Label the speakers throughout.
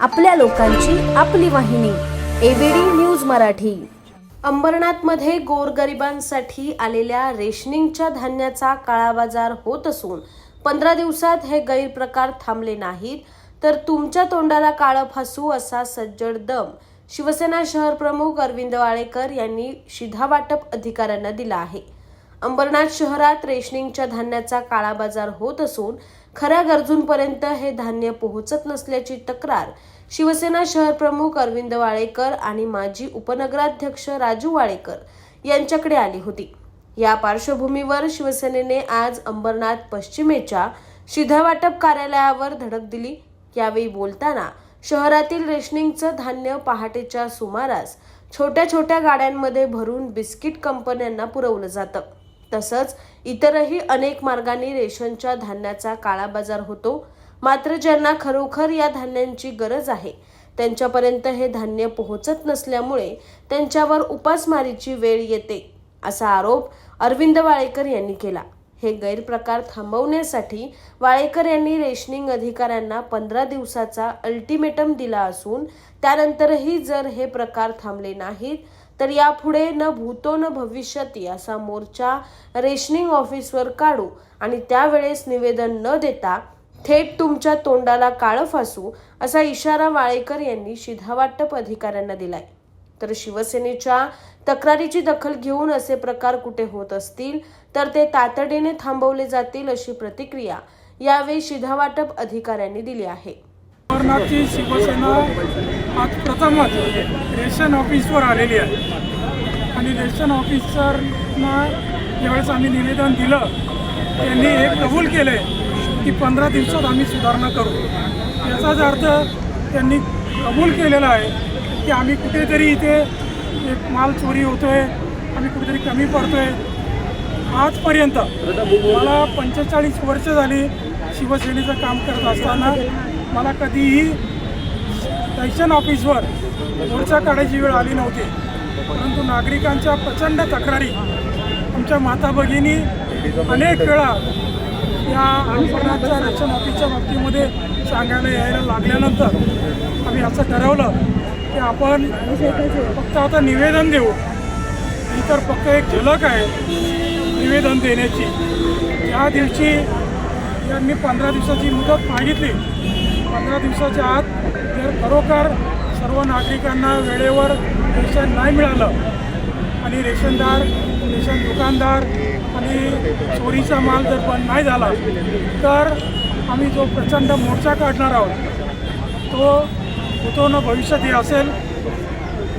Speaker 1: आपल्या लोकांची आपली वाहिनी एबीडी न्यूज मराठी. अंबरनाथमध्ये गोरगरिबांसाठी आलेल्या रेशनिंगच्या धान्याचा काळाबाजार होत असून पंधरा दिवसात हे गैरप्रकार थांबले नाहीत तर तुमच्या तोंडाला काळं फासू असा सज्जड दम शिवसेना शहर प्रमुख अरविंद वाळेकर यांनी शिधावाटप अधिकाऱ्यांना दिला आहे. अंबरनाथ शहरात रेशनिंगच्या धान्याचा काळाबाजार होत असून खऱ्या गरजूंपर्यंत हे धान्य पोहोचत नसल्याची तक्रार शिवसेना शहर प्रमुख अरविंद वाळेकर आणि माजी उपनगराध्यक्ष राजू वाळेकर यांच्याकडे आली होती. या पार्श्वभूमीवर शिवसेनेने आज अंबरनाथ पश्चिमेच्या शिधावाटप कार्यालयावर धडक दिली. यावेळी बोलताना शहरातील रेशनिंगचं धान्य पहाटेच्या सुमारास छोट्या छोट्या गाड्यांमध्ये भरून बिस्किट कंपन्यांना पुरवलं जातं. तसंच इतरही अनेक मार्गांनी रेशनच्या धान्याचा काळाबाजार होतो. मात्र ज्यांना खरोखर या धान्यांची गरज आहे त्यांच्यापर्यंत हे धान्य पोहोचत नसल्यामुळे त्यांच्यावर उपासमारीची वेळ येते असा आरोप अरविंद वाळेकर यांनी केला. हे गैरप्रकार थांबवण्यासाठी वाळेकर यांनी रेशनिंग अधिकाऱ्यांना पंधरा दिवसाचा अल्टिमेटम दिला असून त्यानंतरही जर हे प्रकार थांबले नाहीत तर यापुढे न भूतो न भविष्यती असा मोर्चा रेशनिंग ऑफिसवर काढू आणि त्यावेळेस निवेदन न देता थेट तुमच्या तोंडाला काळं फासू असा इशारा वाळेकर यांनी शिधावाटप अधिकाऱ्यांना दिलाय. तर शिवसेनेच्या तक्रारीची दखल घेऊन असे प्रकार कुठे होत असतील तर ते तातडीने थांबवले जातील अशी प्रतिक्रिया यावेळी शिधावाटप अधिकाऱ्यांनी दिली आहे.
Speaker 2: अमरनाथची शिवसेना आज प्रथमच रेशन ऑफिसवर आलेली आहे. आणि रेशन ऑफिसरना ज्यावेळेस आम्ही निवेदन दिलं त्यांनी हे कबूल केलं आहे की पंधरा दिवसात आम्ही सुधारणा करू. याचाच अर्थ त्यांनी कबूल केलेला आहे की आम्ही कुठेतरी इथे एक माल चोरी होतो आहे आम्ही कुठेतरी कमी पडतोय. आजपर्यंत मला पंचेचाळीस वर्ष झाली शिवसेनेचं काम करत असताना मला कधीही स्टेशन ऑफिसवर मोर्चा काढायची वेळ आली नव्हती. परंतु नागरिकांच्या प्रचंड तक्रारी आमच्या माता भगिनी अनेक वेळा या आंदोलनाच्या रेशन ऑफिसच्या बाबतीमध्ये सांगायला यायला लागल्यानंतर आम्ही असं ठरवलं की आपण फक्त आता निवेदन देऊ. ही तर फक्त एक झलक आहे निवेदन देण्याची. या दिवशी यांनी पंधरा दिवसाची मुदत मागितली पंधरा दिवसाच्या आत जर खरोखर सर्व नागरिकांना वेळेवर रेशन नाही मिळालं आणि रेशनदार रेशन दुकानदार आणि चोरीचा माल जर बंद नाही झाला तर आम्ही जो प्रचंड मोर्चा काढणार आहोत तो होतो भविष्यात हे असेल.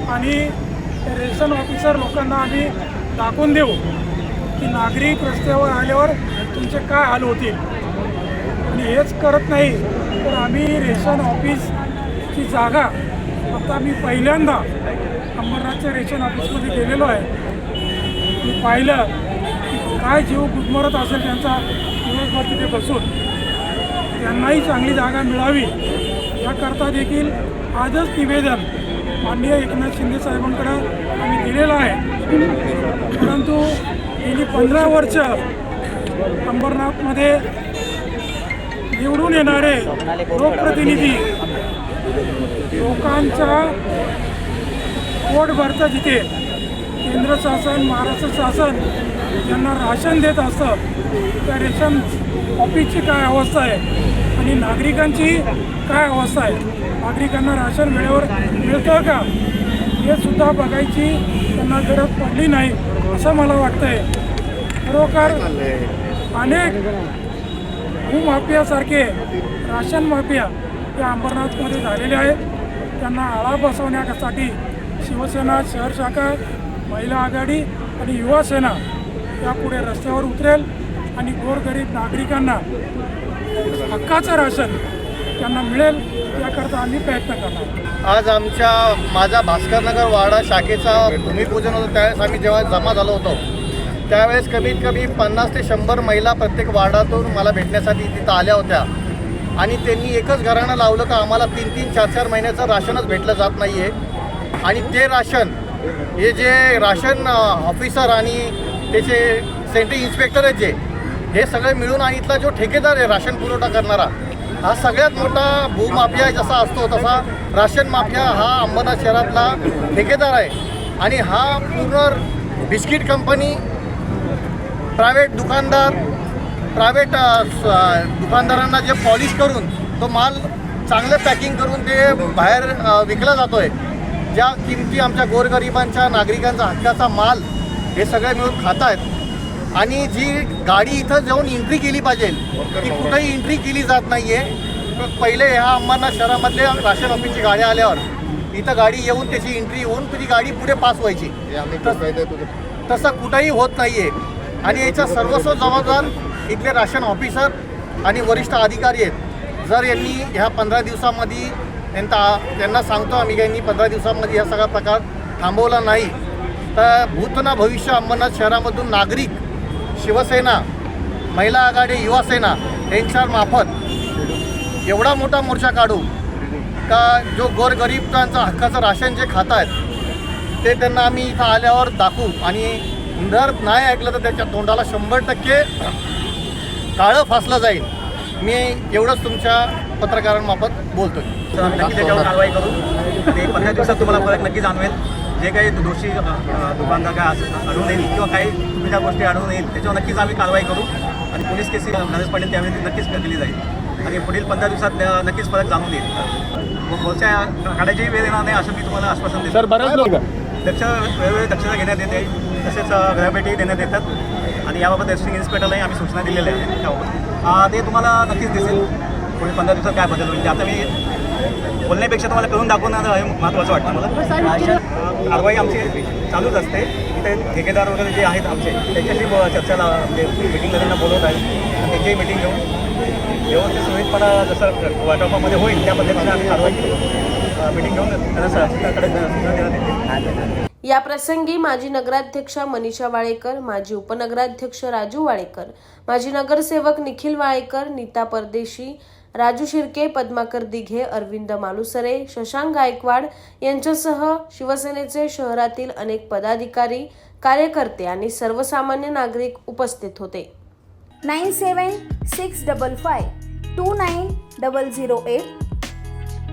Speaker 2: आणि रेशन ऑफिसर लोकांना आम्ही दाखवून देऊ की नागरिक रस्त्यावर आल्यावर तुमचे काय हाल होतील. आणि हेच करत नाही. तर आम्ही रेशन ऑफिसची जागा आता मी पहिल्यांदा अंबरनाथच्या रेशन ऑफिसमध्ये गेलेलो आहे. मी पाहिलं की काय जीव गुदमरत असेल त्यांचा दिवसभर तिथे बसून. त्यांनाही चांगली जागा मिळावी. याकरता देखील आजच निवेदन माननीय एकनाथ शिंदे साहेबांकडे आम्ही दिलेलं आहे. परंतु गेली पंधरा वर्ष अंबरनाथमध्ये निवडून येणारे लोकप्रतिनिधी लोकांचा पोट भरतं जिथे. केंद्र शासन महाराष्ट्र शासन ज्यांना राशन देत असतं. त्या रेशन ऑफिसची काय अवस्था आहे? आणि नागरिकांची काय अवस्था आहे? नागरिकांना राशन वेळेवर मिळतं का? हे सुद्धा बघायची त्यांना गरज पडली नाही असं मला वाटतंय. खरोखर अनेक भूमाफियासारखे राशन माफिया या अंबरनाथमध्ये झालेले आहेत. त्यांना आळा बसवण्यासाठी शिवसेना शहर शाखा महिला आघाडी आणि युवा सेना यापुढे रस्त्यावर उतरेल आणि गोरगरीब नागरिकांना हक्काचं राशन त्यांना मिळेल याकरता आम्ही प्रयत्न करणार.
Speaker 3: आज आमच्या माझा भास्करनगर वाडा शाखेचा भूमिपूजन होतं त्यावेळेस आम्ही जेव्हा जमा झालो होतो त्यावेळेस कमीत कमी पन्नास ते शंभर महिला प्रत्येक वार्डातून मला भेटण्यासाठी तिथं आल्या होत्या. आणि त्यांनी एकच घराणं लावलं का आम्हाला तीन तीन चार चार महिन्याचं राशनच भेटलं जात नाही आहे आणि ते राशन हे जे राशन ऑफिसर आणि त्याचे सेंट्रल इन्स्पेक्टर आहेत जे हे सगळे मिळून आणि इथला जो ठेकेदार आहे राशन पुरवठा करणारा हा सगळ्यात मोठा भूमाफिया जसा असतो तसा राशन माफिया हा अंबरनाथ शहरातला ठेकेदार आहे. आणि हा पूर्ण बिस्किट कंपनी प्रायव्हेट दुकानदार प्रायव्हेट दुकानदारांना जे पॉलिश करून तो माल चांगलं पॅकिंग करून ते बाहेर विकला जातो आहे ज्या किमती आमच्या गोरगरिबांच्या नागरिकांचा हक्काचा माल हे सगळे मिळून खात आहेत आणि जी गाडी इथं जाऊन एंट्री केली पाहिजे ती कुठंही एंट्री केली जात नाही आहे पहिले ह्या अंबरनाथ शहरामधल्या राशन ऑफिसची गाड्या आल्यावर इथं गाडी येऊन त्याची एंट्री होऊन तुझी गाडी पुढे पास व्हायची. तसं कुठंही होत नाही आहे आणि याचा सर्वस्व जबाबदार इथले राशन ऑफिसर आणि वरिष्ठ अधिकारी आहेत. जर यांनी ह्या पंधरा दिवसामध्ये त्यांना त्यांना सांगतो आम्ही यांनी पंधरा दिवसामध्ये हा सगळा प्रकार थांबवला नाही तर भूतना भविष्य अंबरनाथ शहरामधून नागरिक शिवसेना महिला आघाडी युवासेना यांच्या मार्फत एवढा मोठा मोर्चा काढू का जो गोरगरीबांचा हक्काचं राशन जे खात आहेत ते त्यांना आम्ही इथं आल्यावर दाखवू आणि जर नाही ऐकलं तर त्याच्या तोंडाला शंभर टक्के काळं फासलं जाईल. मी एवढंच तुमच्या पत्रकारांमार्फत बोलतोय.
Speaker 4: तर आम्ही नक्की त्याच्यावर कारवाई करू. आणि पंधरा दिवसात तुम्हाला फरक नक्की जाणवेल. जे काही दोषी दुकानदार काय आढळून येईल किंवा काही चुकीच्या गोष्टी आढळून येईल त्याच्यावर नक्कीच आम्ही कारवाई करू. आणि पोलीस केसी गरज पडेल त्यावेळी ती नक्कीच केली जाईल. आणि पुढील पंधरा दिवसात नक्कीच फरक जाणून येईल. मोर्चा काढायची वेळ येणार नाही असं मी तुम्हाला आश्वासन देतो.
Speaker 3: सर बऱ्याच लोक
Speaker 4: दक्ष वेळोवेळी दक्षता घेण्यात येते. तसेच अ, ग्रहभेटी देण्यात येतात आणि याबाबत रेस्टिंग इन्स्पेक्टरलाही आम्ही सूचना दिलेल्या आहेत त्याबाबत ते तुम्हाला नक्कीच दिसेल पुढील पंधरा दिवसात काय बदल होईल आता मी बोलण्यापेक्षा तुम्हाला करून दाखवणं हे महत्त्वाचं वाटतं मला कारवाई आमची चालूच असते इथे ठेकेदार वगैरे जे आहेत आमचे त्यांच्याशी चर्चाला म्हणजे मिटिंगला त्यांना बोलवत आहे आणि त्यांचीही मिटिंग घेऊन व्यवस्थित सुरळीतपणा जसं वाटपामध्ये होईल त्या पद्धतीने आम्ही कारवाई मिटिंग घेऊन त्यांना सूचना देण्यात येतील
Speaker 1: या प्रसंगी माजी नगराध्यक्षा मनीषा वाळेकर माजी उपनगराध्यक्ष राजू वाळेकर माजी नगरसेवक निखिल वाळेकर नीता परदेशी राजू शिर्के पद्माकर दिघे अरविंद मालुसरे शशांक गायकवाड यांच्यासह शिवसेनेचे शहरातील अनेक पदाधिकारी कार्यकर्ते आणि सर्वसामान्य नागरिक उपस्थित होते.
Speaker 5: Nine seven six double five two nine double zero eight